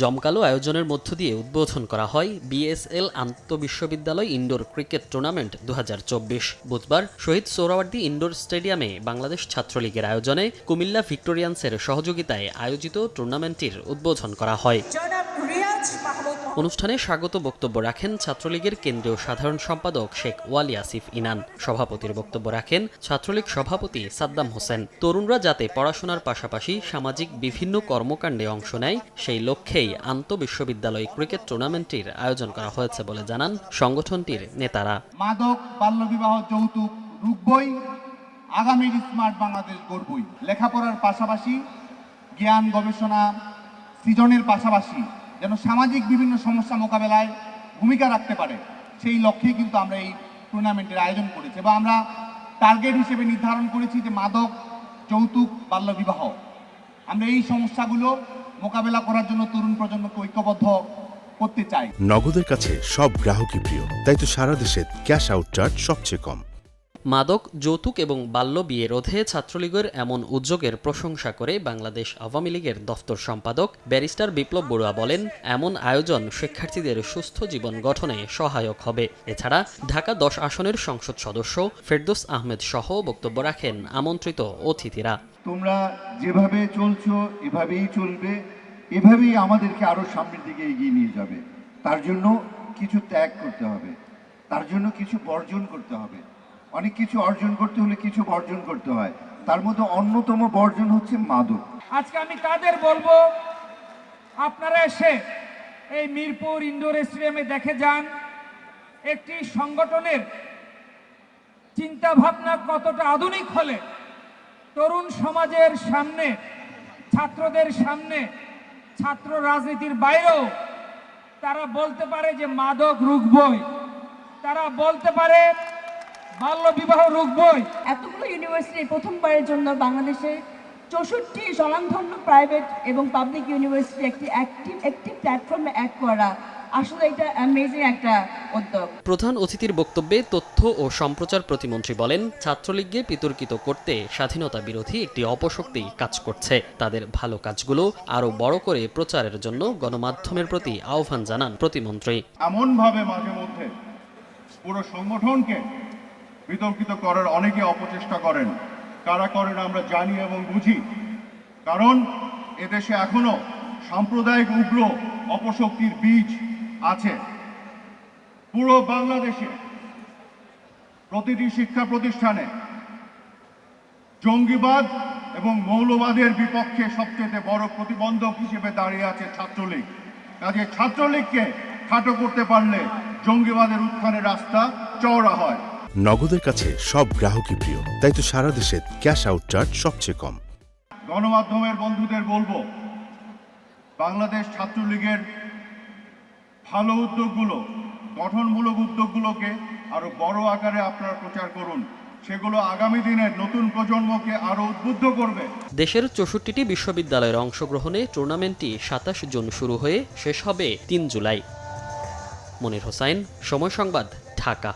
জমকালো আয়োজনের মধ্য দিয়ে উদ্বোধন করা হয় বিএসএল আন্তঃবিশ্ববিদ্যালয় ইনডোর ক্রিকেট টুর্নামেন্ট দু হাজার চব্বিশ। বুধবার শহীদ সোহরাওয়ার্দী ইনডোর স্টেডিয়ামে বাংলাদেশ ছাত্রলীগের আয়োজনে কুমিল্লা ভিক্টোরিয়ান্সের সহযোগিতায় আয়োজিত টুর্নামেন্টটির উদ্বোধন করা হয়। অনুষ্ঠানে স্বাগত বক্তব্য রাখেন ছাত্রলীগের কেন্দ্রীয় সাধারণ সম্পাদক শেখ ওয়ালি আসিফ ইনান। সভাপতির বক্তব্য রাখেন ছাত্রলীগ সভাপতি সাদ্দাম হোসেন। তরুণরা যাতে পড়াশোনার পাশাপাশি সামাজিক বিভিন্ন কর্মকাণ্ডে অংশ নেয়, সেই লক্ষ্যেই আন্তঃবিশ্ববিদ্যালয় ক্রিকেট টুর্নামেন্টটির আয়োজন করা হয়েছে বলে জানান সংগঠনটির নেতারা। মাদক, বাল্যবিবাহ, যৌতুক আগামীর স্মার্ট বাংলাদেশ গড়বই। লেখাপড়ার পাশাপাশি, জ্ঞান গবেষণা সৃজনের পাশাপাশি যেন সামাজিক বিভিন্ন সমস্যা মোকাবেলায় ভূমিকা রাখতে পারে। সেই লক্ষ্যেই কিন্তু আমরা এই টুর্নামেন্টের আয়োজন করেছি বা আমরা টার্গেট হিসেবে নির্ধারণ করেছি যে মাদক, যৌতুক, বাল্যবিবাহ। আমরা এই সমস্যাগুলো মোকাবেলা করার জন্য তরুণ প্রজন্মকে ঐক্যবদ্ধ করতে চাই। নগদের কাছে সব গ্রাহকই প্রিয়, তাই তো সারা দেশে ক্যাশ আউট চার্জ সবচেয়ে কম। মাদক, যৌতুক এবং বাল্য বিয়ে রোধে ছাত্রলীগের এমন উদ্যোগের প্রশংসা করে বাংলাদেশ আওয়ামী লীগের দফতর সম্পাদক ব্যারিস্টার বিপ্লব বড়ুয়া বলেন, এমন আয়োজন শিক্ষার্থীদের সুস্থ জীবন গঠনে সহায়ক হবে। এছাড়া ঢাকা দশ আসনের সংসদ সদস্য ফেরদৌস আহমেদ সহ বক্তব্য রাখেন আমন্ত্রিত অতিথিরা। তোমরা যেভাবে চলছো, এভাবেই চলবে, এভাবেই আমাদেরকে আরও সামনের দিকে এগিয়ে নিয়ে যাবে। তার জন্য কিছু ত্যাগ করতে হবে, তার জন্য কিছু বর্জন করতে হবে। অনেক কিছু অর্জন করতে হলে কিছু বর্জন করতে হয়। তার মধ্যে অন্যতম বর্জন হচ্ছে মাদক। আজকে আমি তাদের বলব? আপনারা এসে এই মিরপুর ইনডোর স্টেডিয়ামে দেখে যান একটি সংগঠনের চিন্তা ভাবনা কতটা আধুনিক হলে তরুণ সমাজের সামনে, ছাত্রদের সামনে, ছাত্র রাজনীতির বাইরেও তারা বলতে পারে যে মাদক রুখবই। তারা বলতে পারে বাল্য বিবাহ রুখবই এতগুলো ইউনিভার্সিটি প্রথমবারের জন্য বাংলাদেশে চৌষট্টি স্বনামধন্য প্রাইভেট এবং পাবলিক ইউনিভার্সিটি একটি অ্যাক্টিভ একটি প্ল্যাটফর্মে অ্যাড করা। আসলে এটা অ্যামেজিং একটা উদ্যোগ। প্রধান অতিথির বক্তব্যে তথ্য ও সম্প্রচার প্রতিমন্ত্রী বলেন ছাত্রলীগকে বিতর্কিত করতে স্বাধীনতা বিরোধী একটি অপশক্তি কাজ করছে। তাদের ভালো কাজগুলো আরও বড় করে প্রচারের জন্য গণমাধ্যমের প্রতি আহ্বান জানান প্রতিমন্ত্রী। এমনভাবে মাঝে মধ্যে পুরো সংগঠনকে বিতর্কিত করার অনেকে অপচেষ্টা করেন। কারা করেন আমরা জানি এবং বুঝি। কারণ এদেশে এখনও সাম্প্রদায়িক উগ্র অপশক্তির বীজ আছে। পুরো বাংলাদেশে প্রতিটি শিক্ষা প্রতিষ্ঠানে জঙ্গিবাদ এবং মৌলবাদের বিপক্ষে সবচেয়ে বড় প্রতিবন্ধক হিসেবে দাঁড়িয়ে আছে ছাত্রলীগ। কাজে ছাত্রলীগকে খাটো করতে পারলে জঙ্গিবাদের উত্থানের রাস্তা চওড়া হয়। নগদের কাছে সব গ্রাহকই প্রিয়। তাই তো সারা দেশে ক্যাশ আউট চার্জ সবচেয়ে কম। গণমাধ্যমের বন্ধুদের বলব বাংলাদেশ ছাত্রলীগের ভালো উদ্যোগগুলো গঠনমূলক উদ্যোগগুলোকে আরও বড় আকারে আপনারা প্রচার করুন। সেগুলো আগামী দিনের নতুন প্রজন্মকে আরও উদ্বুদ্ধ করবে। দেশের চৌষট্টিটি বিশ্ববিদ্যালয়ের অংশগ্রহণে টুর্নামেন্টটি সাতাশ জুন শুরু হয়ে শেষ হবে তিন জুলাই। মনির হোসাইন সময় সংবাদ ঢাকা।